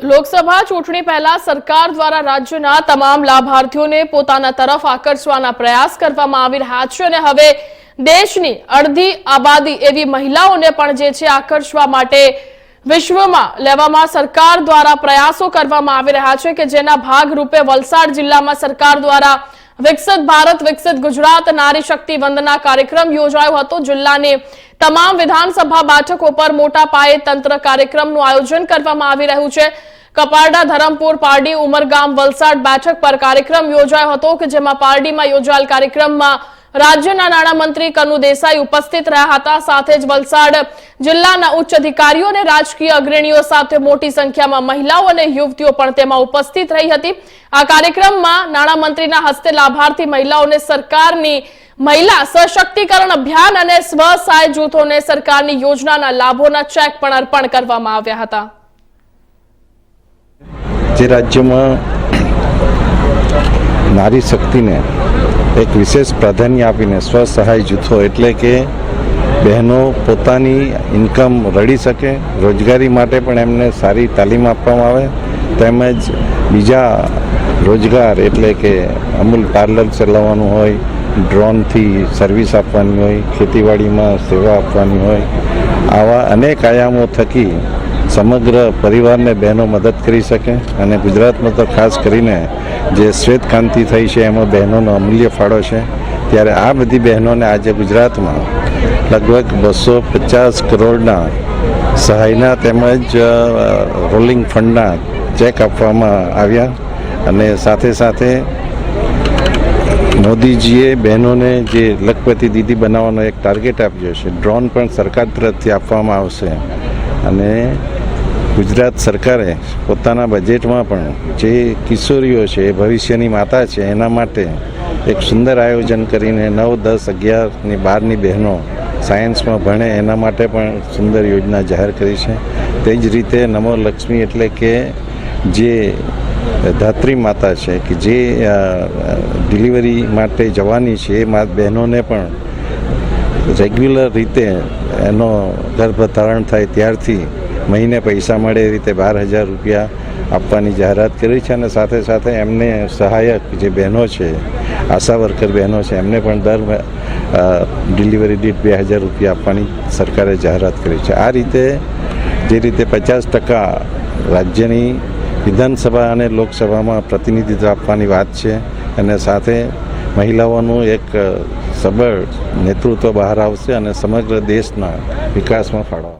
લોકસભા ચૂંટણી પહેલા સરકાર દ્વારા રાજ્યના તમામ લાભાર્થીઓને પોતાના તરફ આકર્ષવાના પ્રયાસ કરવામાં આવી રહ્યા છે અને હવે દેશની અડધી આબાદી એવી મહિલાઓને પણ જે છે આકર્ષવા માટે વિશ્વમાં લેવામાં સરકાર દ્વારા પ્રયાસો કરવામાં આવી રહ્યા છે કે જેના ભાગરૂપે વલસાડ જિલ્લામાં સરકાર દ્વારા વિકસિત ભારત, વિકસિત ગુજરાત, નારી શક્તિ વંદના કાર્યક્રમ યોજાયો હતો. જિલ્લાની તમામ વિધાનસભા બેઠકો પર મોટા પાયે તંત્ર કાર્યક્રમનું આયોજન કરવામાં આવી રહ્યું છે. કપારડા ધરમપુર, પારડી, ઉમરગામ, વલસાડ બેઠક પર કાર્યક્રમ યોજાયો હતો કે જેમાં પારડીમાં યોજાયેલ કાર્યક્રમમાં રાજ્યના નાણામંત્રી કનુ દેસાઈ ઉપસ્થિત રહ્યા હતા. સાથે જ વલસાડ જિલ્લાના ઉચ્ચ અધિકારીઓ અને રાજકીય અગ્રણીઓ સાથે મોટી સંખ્યામાં મહિલાઓ અને યુવતીઓ પણ તેમાં ઉપસ્થિત રહી હતી. આ કાર્યક્રમમાં નાણામંત્રીના હસ્તે લાભાર્થી મહિલાઓને સરકારની મહિલા સશક્તિકરણ અભિયાન અને સ્વ જૂથોને સરકારની યોજનાના લાભોના ચેક પણ અર્પણ કરવામાં આવ્યા હતા. જે રાજ્યમાં નારી શક્તિને એક વિશેષ પ્રાધાન્ય આપીને સ્વ સહાય જૂથો એટલે કે બહેનો પોતાની ઇન્કમ રળી શકે, રોજગારી માટે પણ એમને સારી તાલીમ આપવામાં આવે, તેમજ બીજા રોજગાર એટલે કે અમૂલ પાર્લર ચલાવવાનું હોય ડ્રોનથી સર્વિસ આપવાની હોય, ખેતીવાડીમાં સેવા આપવાની હોય, આવા અનેક આયામો થકી સમગ્ર પરિવારને બહેનો મદદ કરી શકે અને ગુજરાતમાં તો ખાસ કરીને જે શ્વેત ક્રાંતિ થઈ છે, એમાં બહેનોનો અમૂલ્ય ફાળો છે. ત્યારે આ બધી બહેનોને આજે ગુજરાતમાં લગભગ બસો પચાસ કરોડના સહાયના તેમજ રોલિંગ ફંડના ચેક આપવામાં આવ્યા અને સાથે સાથે મોદીજીએ બહેનોને જે લખપતિ દીદી બનાવવાનો એક ટાર્ગેટ આપ્યો છે. ડ્રોન પણ સરકાર તરફથી આપવામાં આવશે. અને ગુજરાત સરકારે પોતાના બજેટમાં પણ જે કિશોરીઓ છે એ ભવિષ્યની માતા છે, એના માટે એક સુંદર આયોજન કરીને નવ, દસ, અગિયારની બારની બહેનો સાયન્સમાં ભણે એના માટે પણ સુંદર યોજના જાહેર કરી છે. તે જ રીતે નમો લક્ષ્મી એટલે કે જે ધાત્રી માતા છે, કે જે ડિલિવરી માટે જવાની છે, એ બહેનોને પણ રેગ્યુલર રીતે એનો ગર્ભધારણ થાય ત્યારથી મહિને પૈસા મળે એ રીતે બાર હજાર રૂપિયા આપવાની જાહેરાત કરી છે અને સાથે સાથે એમને સહાયક જે બહેનો છે, આશા વર્કર બહેનો છે, એમને પણ દર ડિલિવરી દીઠ બે હજાર રૂપિયા આપવાની સરકારે જાહેરાત કરી છે આ રીતે જે રીતે પચાસ ટકા રાજ્યની વિધાનસભા અને લોકસભામાં પ્રતિનિધિત્વ આપવાની વાત છે અને સાથે મહિલાઓનું એક સબળ નેતૃત્વ બહાર આવશે અને સમગ્ર દેશના વિકાસમાં ફાળો.